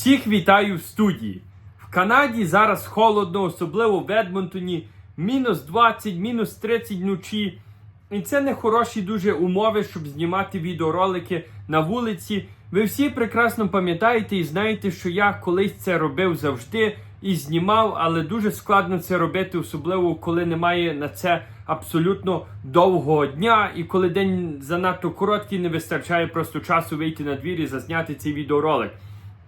Всіх вітаю в студії. В Канаді зараз холодно, особливо в Едмонтоні. Мінус 20, мінус 30 вночі. І це не хороші дуже умови, щоб знімати відеоролики на вулиці. Ви всі прекрасно пам'ятаєте і знаєте, що я колись це робив завжди і знімав, але дуже складно це робити, особливо коли немає на це абсолютно довгого дня, і коли день занадто короткий, не вистачає просто часу вийти на двір і зазняти цей відеоролик.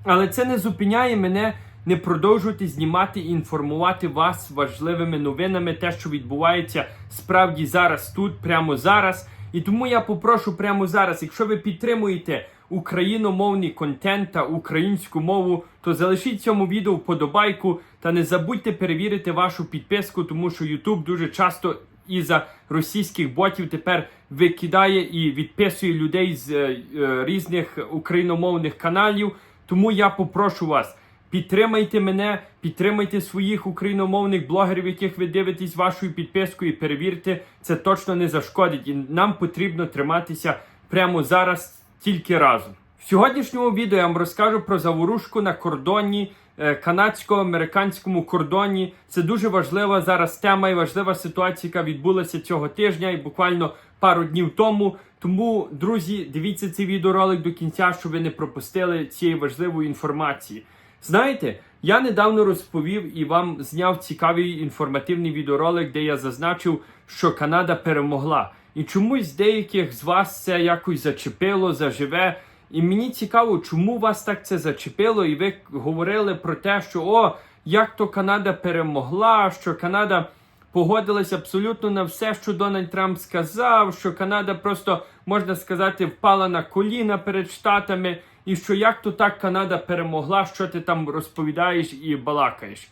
Але це не зупиняє мене не продовжувати знімати і інформувати вас важливими новинами, те, що відбувається справді зараз тут, прямо зараз. І тому я попрошу прямо зараз, якщо ви підтримуєте україномовний контент та українську мову, то залишіть цьому відео вподобайку та не забудьте перевірити вашу підписку, тому що YouTube дуже часто із-за російських ботів тепер викидає і відписує людей з е, е, різних україномовних каналів. Тому я попрошу вас. Підтримайте мене, підтримайте своїх україномовних блогерів, яких ви дивитесь вашою підпискою, перевірте, це точно не зашкодить. І нам потрібно триматися прямо зараз тільки разом. В сьогоднішньому відео я вам розкажу про заворушку на кордоні е, канадсько-американському кордоні. Це дуже важлива зараз тема і важлива ситуація, яка відбулася цього тижня і буквально пару днів тому. Тому, друзі, дивіться цей відеоролик до кінця, щоб ви не пропустили цієї важливої інформації. Знаєте, я недавно розповів і вам зняв цікавий інформативний відеоролик, де я зазначив, що Канада перемогла. І чомусь деяких з вас це якось зачепило, заживе. І мені цікаво, чому вас так це зачепило, і ви говорили про те, що о, як то Канада перемогла, що Канада погодилась абсолютно на все, що Дональд Трамп сказав, що Канада просто, можна сказати, впала на коліна перед Штатами, і що як то так Канада перемогла, що ти там розповідаєш і балакаєш.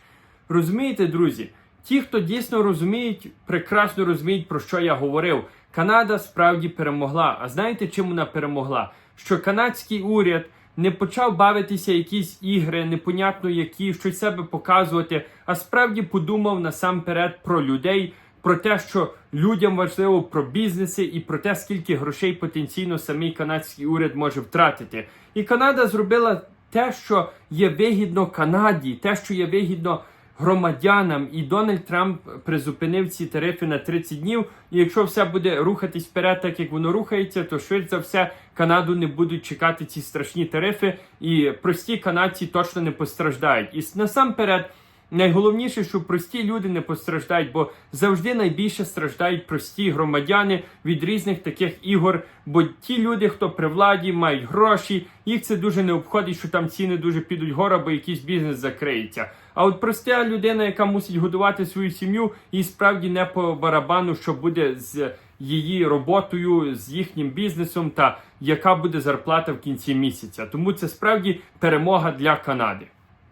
Розумієте, друзі? Ті, хто дійсно розуміють, прекрасно розуміють, про що я говорив. Канада справді перемогла. А знаєте, чим вона перемогла? Що канадський уряд не почав бавитися якісь ігри, непонятно які, щось себе показувати, а справді подумав насамперед про людей, про те, що людям важливо про бізнеси і про те, скільки грошей потенційно самий канадський уряд може втратити. І Канада зробила те, що є вигідно Канаді, те, що є вигідно громадянам, і Дональд Трамп призупинив ці тарифи на 30 днів. І якщо все буде рухатись вперед, так як воно рухається, то швидше за все Канаду не будуть чекати ці страшні тарифи, і прості канадці точно не постраждають. І насамперед. Найголовніше, що прості люди не постраждають, бо завжди найбільше страждають прості громадяни від різних таких ігор. Бо ті люди, хто при владі, мають гроші, їх це дуже не обходить, що там ціни дуже підуть гора, бо якийсь бізнес закриється. А от проста людина, яка мусить годувати свою сім'ю, їй справді не по барабану, що буде з її роботою, з їхнім бізнесом, та яка буде зарплата в кінці місяця. Тому це справді перемога для Канади.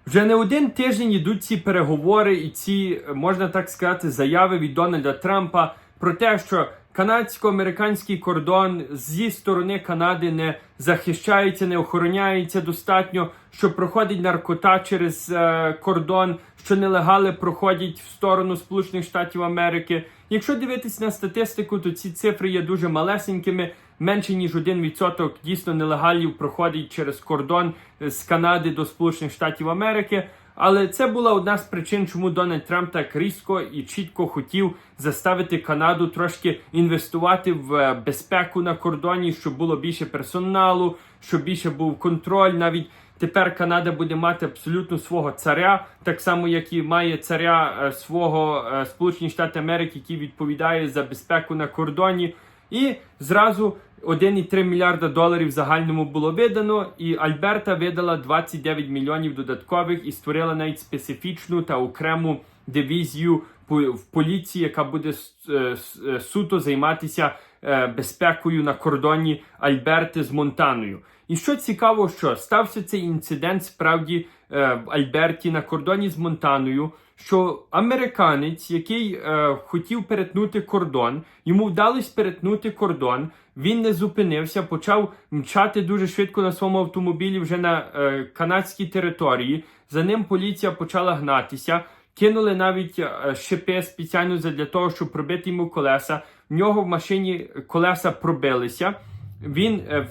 Вже не один тиждень йдуть ці переговори і ці, можна так сказати, заяви від Дональда Трампа про те, що канадсько-американський кордон зі сторони Канади не захищається, не охороняється достатньо, що проходить наркота через е, кордон, що нелегали проходять в сторону Сполучених Штатів Америки. Якщо дивитись на статистику, то ці цифри є дуже малесенькими. Менше ніж 1% дійсно нелегалів проходить через кордон з Канади до Сполучених Штатів Америки. Але це була одна з причин, чому Дональд Трамп так різко і чітко хотів заставити Канаду трошки інвестувати в е, безпеку на кордоні, щоб було більше персоналу, щоб більше був контроль. Навіть тепер Канада буде мати абсолютно свого царя, так само як і має царя е, свого е, Сполучені Штати Америки, який відповідає за безпеку на кордоні. І зразу 1,3 мільярда доларів загальному було видано, і Альберта видала 29 мільйонів додаткових і створила навіть специфічну та окрему дивізію в поліції, яка буде е, е, суто займатися е, безпекою на кордоні Альберти з Монтаною. І що цікаво, що стався цей інцидент справді в Альберті на кордоні з Монтаною що американець, який е, хотів перетнути кордон, йому вдалося перетнути кордон. Він не зупинився, почав мчати дуже швидко на своєму автомобілі вже на е, канадській території. За ним поліція почала гнатися. Кинули навіть е, шипи спеціально для того, щоб пробити йому колеса. В нього в машині колеса пробилися. Він е,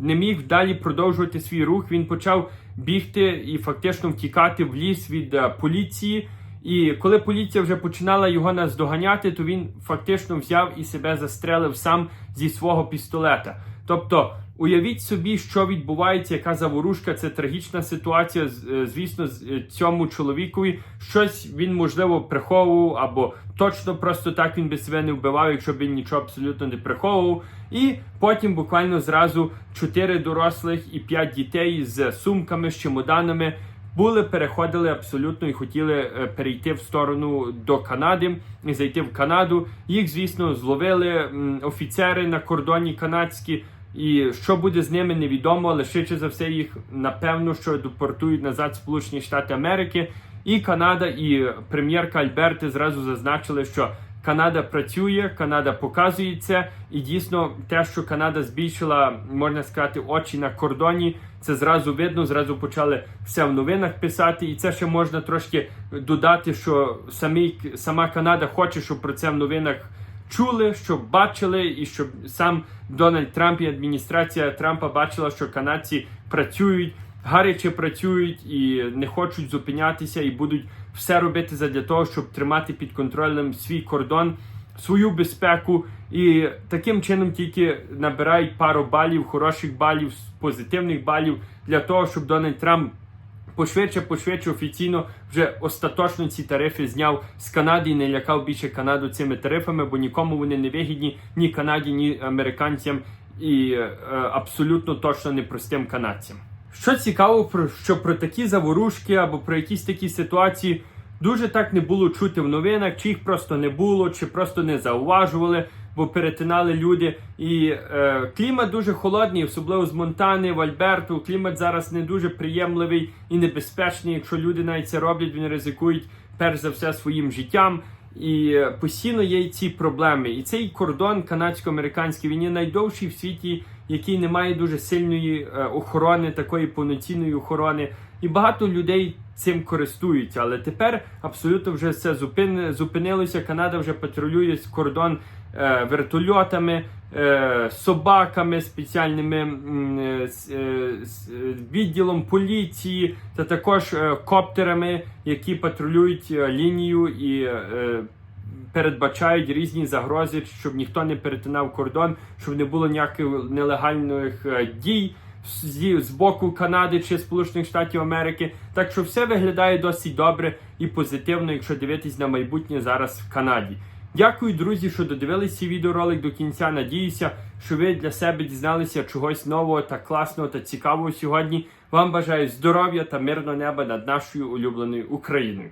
не міг далі продовжувати свій рух. Він почав бігти і фактично втікати в ліс від е, поліції. І коли поліція вже починала його наздоганяти, то він фактично взяв і себе застрелив сам зі свого пістолета. Тобто, уявіть собі, що відбувається, яка заворушка, це трагічна ситуація. Е, Звісно, е, цьому чоловікові щось він можливо приховував, або точно просто так він би себе не вбивав, якщо б він нічого абсолютно не приховував. І потім буквально зразу чотири дорослих і п'ять дітей з сумками, з чемоданами були, переходили абсолютно і хотіли е, перейти в сторону до Канади і зайти в Канаду. Їх, звісно, зловили офіцери на кордоні канадські. І що буде з ними, невідомо, але швидше за все їх напевно, що депортують назад Сполучені Штати Америки. І Канада, і прем'єрка Альберти зразу зазначили, що Канада працює, Канада показує це, і дійсно те, що Канада збільшила, можна сказати, очі на кордоні, це зразу видно, зразу почали все в новинах писати, і це ще можна трошки додати, що самі, сама Канада хоче, щоб про це в новинах чули, щоб бачили, і щоб сам Дональд Трамп і адміністрація Трампа бачила, що канадці працюють, гаряче працюють і не хочуть зупинятися, і будуть все робити задля того, щоб тримати під контролем свій кордон, свою безпеку. І таким чином тільки набирають пару балів, хороших балів, позитивних балів для того, щоб Дональд Трамп пошвидше, пошвидше офіційно вже остаточно ці тарифи зняв з Канади і не лякав більше Канаду цими тарифами, бо нікому вони не вигідні ні Канаді, ні американцям, і е, абсолютно точно не простим канадцям. Що цікаво, що про такі заворушки або про якісь такі ситуації дуже так не було чути в новинах, чи їх просто не було, чи просто не зауважували, бо перетинали люди. І е, клімат дуже холодний, особливо з Монтани, в Альберту. Клімат зараз не дуже приємливий і небезпечний. Якщо люди навіть це роблять, вони ризикують перш за все своїм життям. І е, постійно є ці проблеми. І цей кордон канадсько-американський він є найдовший в світі, який не має дуже сильної е, охорони, такої повноцінної охорони. І багато людей цим користуються. Але тепер абсолютно вже все зупин... зупинилося. Канада вже патрулює кордон е, вертольотами, е, собаками, спеціальними відділом поліції та також коптерами, які патрулюють лінію і передбачають різні загрози, щоб ніхто не перетинав кордон, щоб не було ніяких нелегальних е, дій з, боку Канади чи Сполучених Штатів Америки. Так що все виглядає досить добре і позитивно, якщо дивитись на майбутнє зараз в Канаді. Дякую, друзі, що додивилися цей відеоролик до кінця. Надіюся, що ви для себе дізналися чогось нового та класного та цікавого сьогодні. Вам бажаю здоров'я та мирного неба над нашою улюбленою Україною.